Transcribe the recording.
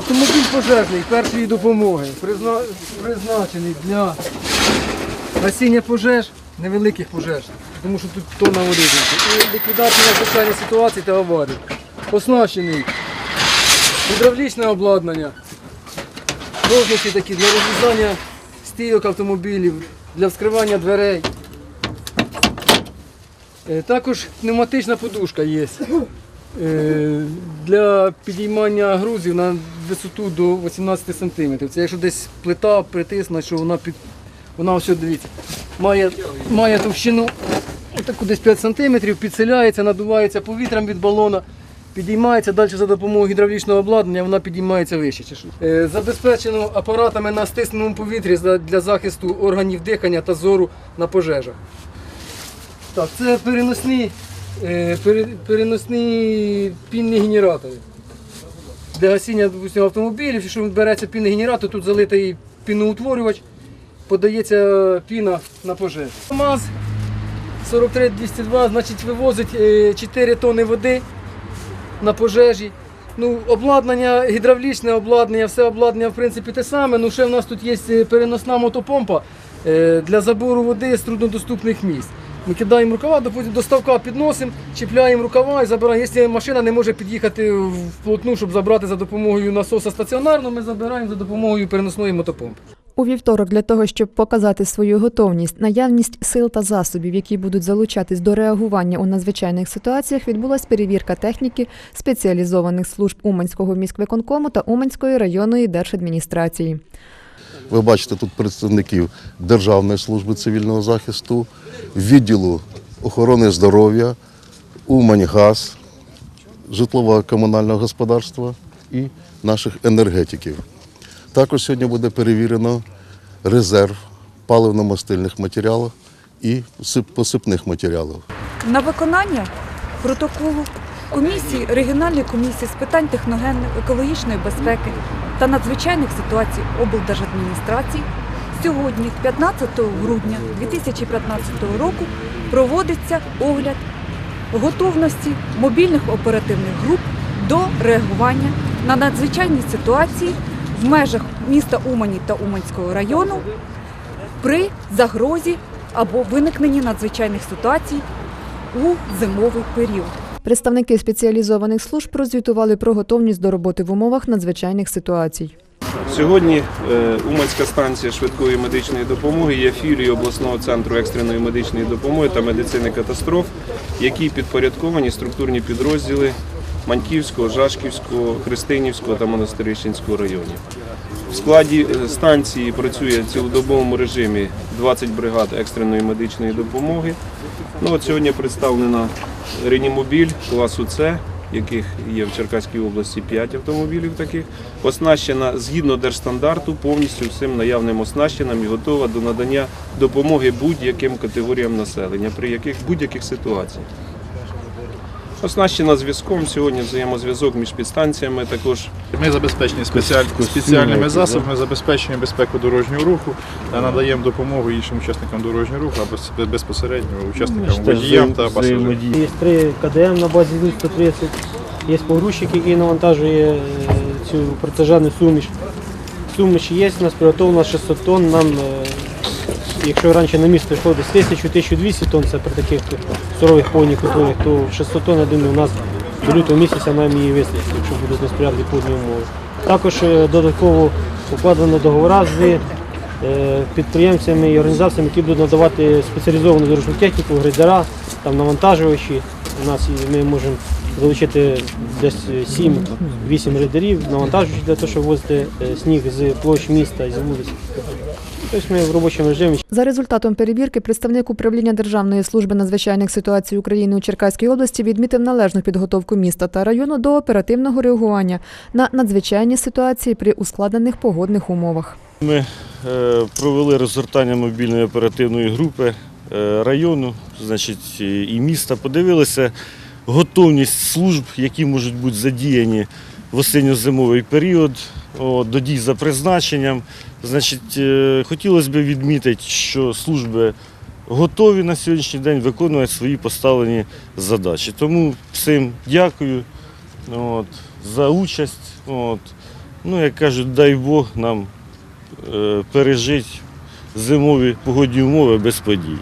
Автомобіль пожежний першої допомоги, призна- призначений для гасіння пожеж, невеликих пожеж, тому що тут тонна води. І ліквідація надзвичайних ситуацій та аварій. Оснащений гідравлічне обладнання, ножниці такі для розрізання стійок автомобілів, для вскривання дверей. Е, Також пневматична подушка є. Е, Для підіймання грузів на висоту до 18 см. Це якщо десь плита притисне, що вона під. Вона ось дивіться. Має, має товщину таку десь 5 см, підселяється, надувається повітрям від балона, підіймається далі за допомогою гідравлічного обладнання, вона підіймається вище. Е, Забезпечено апаратами на стисненому повітрі для захисту органів дихання та зору на пожежах. Так, це переносні, е, пере- переносні пінні генератори. Для гасіння допустимо, автомобілів, якщо береться пінний генератор, тут залитий піноутворювач, подається піна на пожежу. МАЗ 43202, значить, вивозить е, 4 тони води на пожежі. Ну, обладнання, гідравлічне обладнання, все обладнання в принципі те саме. Ну, ще в нас тут є е, переносна мотопомпа е, для забору води з труднодоступних місць. Ми кидаємо рукава, допустим, до ставка підносимо, чіпляємо рукава і забираємо. Якщо машина не може під'їхати вплотну, щоб забрати за допомогою насоса стаціонарно, ми забираємо за допомогою переносної мотопомпи. У вівторок для того, щоб показати свою готовність, наявність сил та засобів, які будуть залучатись до реагування у надзвичайних ситуаціях, відбулась перевірка техніки спеціалізованих служб Уманського міськвиконкому та Уманської районної держадміністрації. Ви бачите тут представників Державної служби цивільного захисту, відділу охорони здоров'я, Уманьгаз, житлово-комунального господарства і наших енергетиків. Також сьогодні буде перевірено резерв паливно-мастильних матеріалів і посипних матеріалів. На виконання протоколу комісії регіональної комісії з питань техногенної екологічної безпеки та надзвичайних ситуацій облдержадміністрації сьогодні, 15 грудня 2015 року, проводиться огляд готовності мобільних оперативних груп до реагування на надзвичайні ситуації в межах міста Умані та Уманського району при загрозі або виникненні надзвичайних ситуацій у зимовий період. Представники спеціалізованих служб розвітували про готовність до роботи в умовах надзвичайних ситуацій. Сьогодні е, Уманська станція швидкої медичної допомоги є філією обласного центру екстреної медичної допомоги та медицини катастроф, які підпорядковані структурні підрозділи Маньківського, Жашківського, Христинівського та Монастирищенського районів. В складі е, станції працює в цілодобовому режимі 20 бригад екстреної медичної допомоги. Ну, от сьогодні представлена реанімобіль класу С, яких є в Черкаській області 5 автомобілів таких, оснащена згідно держстандарту повністю всім наявним оснащенням і готова до надання допомоги будь-яким категоріям населення, при яких будь-яких ситуаціях. Оснащена зв'язком. Сьогодні взаємозв'язок між підстанціями також Ми забезпечені спеціаль... спеціальними засобами, забезпечуємо безпеку дорожнього руху та надаємо допомогу іншим учасникам дорожнього руху або безпосередньо учасникам водіям та пасажирам. Є три КДМ на базі ЗУ-130, є погрузчик, який навантажує е, цю протяжену суміш. Суміш є, у нас приготовлено 600 тонн. Нам, е, якщо раніше на місто йшло десь 1000-1200 тонн, це при таких сурових повних условиях, то 600 тонн, я думаю, у нас до лютого місяця маємо її висловити, якщо будуть несприятливі погодні умови. Також е, додатково укладено договори з е, підприємцями і організаціями, які будуть надавати спеціалізовану дорожню техніку, грейдера, там навантажувачі. У нас ми можемо залучити десь 7-8 грейдерів, навантажувачів для того, щоб возити е, сніг з площ міста і з вулиць. Тобто ми в робочому режимі. За результатом перевірки представник управління Державної служби надзвичайних ситуацій України у Черкаській області відмітив належну підготовку міста та району до оперативного реагування на надзвичайні ситуації при ускладнених погодних умовах. Ми е, провели розгортання мобільної оперативної групи е, району, значить, і і міста. Подивилися готовність служб, які можуть бути задіяні в осінньо-зимовий період до дій за призначенням. Значить, е, хотілося б відмітити, що служби готові на сьогоднішній день виконувати свої поставлені задачі. Тому всім дякую от, за участь. От. Ну, як кажуть, дай Бог нам е, пережити зимові погодні умови без подій.